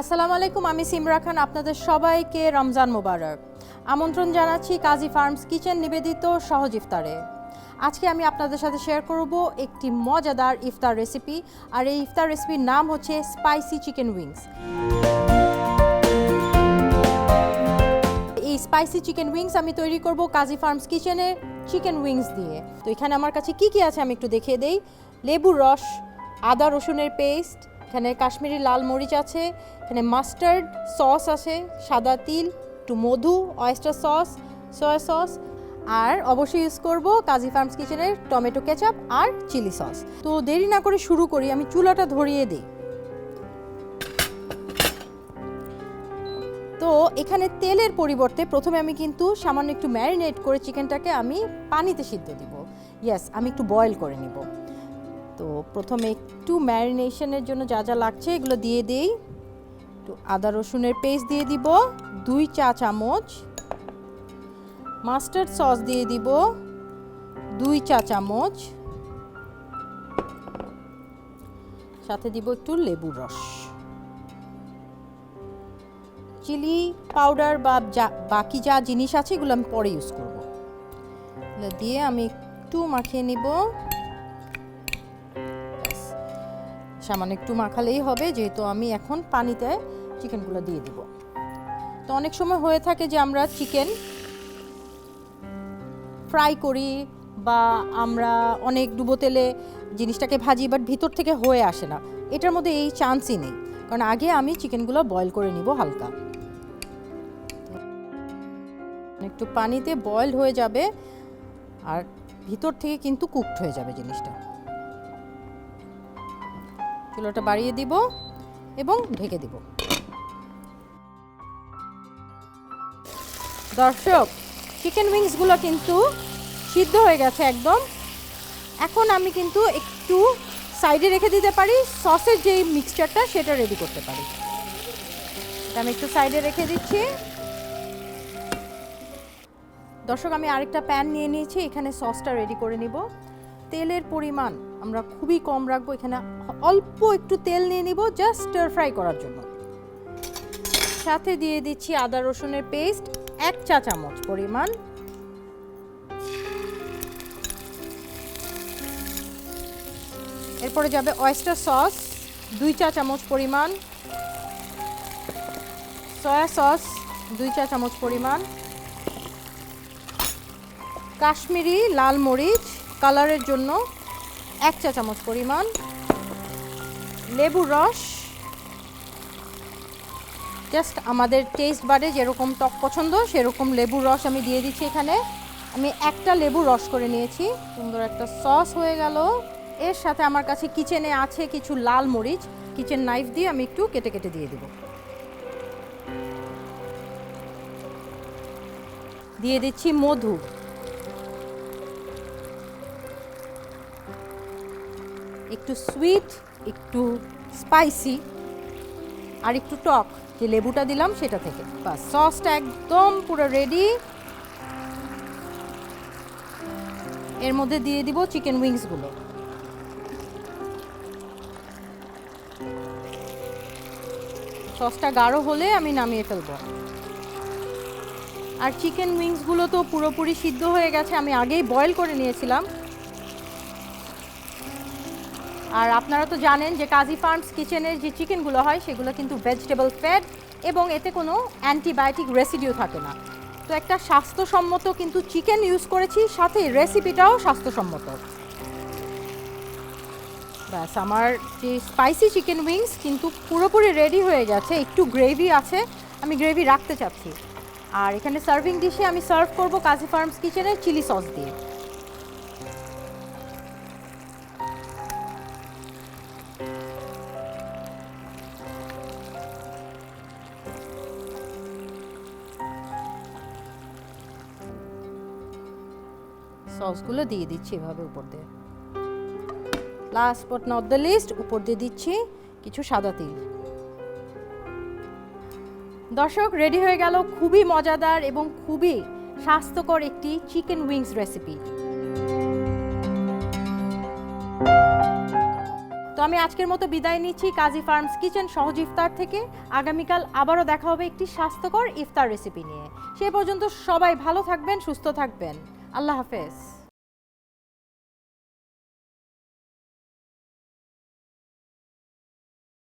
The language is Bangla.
আলাইকুম, আমি সিমরা খান, আপনাদের সবাইকে রমজান মোবারক। আমন্ত্রণ জানাচ্ছি কাজী ফার্মস কিচেন নিবেদিত সহজ ইফতারে। আজকে আমি আপনাদের সাথে শেয়ার করব একটি মজাদার ইফতার রেসিপি আর এই ইফতার রেসিপির নাম হচ্ছে স্পাইসি চিকেন উইংস এই স্পাইসি চিকেন উইংস আমি তৈরি করব কাজী ফার্মস কিচেনের চিকেন উইংস দিয়ে। তো এখানে আমার কাছে কি কি আছে আমি একটু দেখিয়ে দেই। লেবুর রস, আদা রসুনের পেস্ট এখানে কাশ্মীরি লাল মরিচ আছে, এখানে মাস্টার্ড সস আছে, সাদা তিল, একটু মধু অয়েস্টার সস সয়া সস আর অবশ্যই ইউজ করব কাজী ফার্মস কিচেনের টমেটো কেচাপ আর চিলি সস। তো দেরি না করে শুরু করি, আমি চুলাটা ধরিয়ে দিই। তো এখানে তেলের পরিবর্তে প্রথমে আমি কিন্তু সামান্য একটু ম্যারিনেট করে চিকেনটাকে আমি পানিতে সিদ্ধ দিব। ইয়েস আমি একটু বয়েল করে নিব। তো প্রথমে একটু ম্যারিনেশনের জন্য যা যা লাগছে এগুলো দিয়ে দিই। একটু আদা রসুনের পেস্ট দিয়ে দিব, দুই চা চামচ। মাস্টার্ড সস দিয়ে দিব, দুই চা চামচ। সাথে দিব একটু লেবুর রস। চিলি পাউডার বা যা, বাকি যা জিনিস আছে এগুলো আমি পরে ইউজ করব। দিয়ে আমি একটু মাখিয়ে নিব। সামান্য একটু মাখালেই হবে, যেহেতু আমি এখন পানিতে চিকেনগুলো দিয়ে দিব। তো অনেক সময় হয়ে থাকে যে আমরা চিকেন ফ্রাই করি বা আমরা অনেক ডুবো তেলে জিনিসটাকে ভাজি, বাট ভিতর থেকে হয়ে আসে না। এটার মধ্যে এই চান্সই নেই, কারণ আগে আমি চিকেনগুলো বয়েল করে নিব হালকা। একটু পানিতে বয়েল হয়ে যাবে, আর ভিতর থেকে কিন্তু কুকড হয়ে যাবে জিনিসটা। চুলোটা বাড়িয়ে দিব এবং ঢেকে দিব। দর্শক চিকেন উইংসগুলো কিন্তু সিদ্ধ হয়ে গেছে একদম। এখন আমি কিন্তু একটু সাইডে রেখে দিতে পারি, সসের যেই মিক্সচারটা সেটা রেডি করতে পারি। আমি একটু সাইডে রেখে দিচ্ছি। দর্শক, আমি আরেকটা প্যান নিয়ে নিয়েছি, এখানে সসটা রেডি করে নিব। তেলের পরিমাণ আমরা খুবই কম রাখব, এখানে অল্প একটু তেল নিয়ে নিব জাস্ট স্টার ফ্রাই করার জন্য। সাথে দিয়ে দিচ্ছি আদা রসুনের পেস্ট এক চা চামচ পরিমাণ। এরপরে যাবে অয়েস্টার সস দুই চা চামচ পরিমাণ। সয়া সস দুই চা চামচ পরিমাণ। কাশ্মীরি লাল মরিচ কালারের জন্য এক চা চামচ পরিমাণ। লেবুর রস। জাস্ট আমাদের টেস্ট বারে যেরকম টক পছন্দ, সেরকম লেবুর রস আমি দিয়ে দিচ্ছি এখানে। আমি একটা লেবু রস করে নিয়েছি। সুন্দর একটা সস হয়ে গেল। এর সাথে আমার কাছে কিচেনে আছে কিছু লাল মরিচ। কিচেন নাইফ দিয়ে আমি একটু কেটে কেটে দিয়ে দেব। দিয়ে দিচ্ছি মধু। একটু সুইট একটু স্পাইসি আর একটু টক। যে লেবুটা দিলাম সেটা থেকে। বাস সসটা একদম পুরো রেডি এর মধ্যে দিয়ে দিব চিকেন উইংসগুলো সসটা গাঢ় হলে আমি নামিয়ে ফেলব। আর চিকেন উইংসগুলো তো পুরোপুরি সিদ্ধ হয়ে গেছে। আমি আগেই বয়েল করে নিয়েছিলাম। আর আপনারা তো জানেন যে কাজী ফার্মস কিচেনের যে চিকেনগুলো হয়, সেগুলো কিন্তু ভেজিটেবল ফ্যাট এবং এতে কোনো অ্যান্টিবায়োটিক রেসিডিউ থাকে না। তো একটা স্বাস্থ্যসম্মত কিন্তু চিকেন ইউজ করেছি, সাথে রেসিপিটাও স্বাস্থ্যসম্মত। ব্যাস, আমার যে স্পাইসি চিকেন উইংস কিন্তু পুরোপুরি রেডি হয়ে গেছে, একটু গ্রেভি আছে, আমি গ্রেভি রাখতে চাচ্ছি। আর এখানে সার্ভিং ডিশে আমি সার্ভ করব কাজী ফার্মস কিচেনের চিলি সস দিয়ে। সসগুলো দিয়ে দিচ্ছি এভাবে উপর দিয়ে। Last but not the least উপর দিয়ে দিচ্ছি কিছু সাদা তিল। দর্শক রেডি হয়ে গেল খুবই মজাদার এবং খুবই স্বাস্থ্যকর একটি চিকেন উইংস রেসিপি তো আমি আজকের মতো বিদায় নিচ্ছি কাজী ফার্মস কিচেন সহজ ইফতার থেকে। আগামীকাল আবারও দেখা হবে একটি স্বাস্থ্যকর ইফতার রেসিপি নিয়ে। সে পর্যন্ত সবাই ভালো থাকবেন, সুস্থ থাকবেন। আল্লাহ হাফেজ।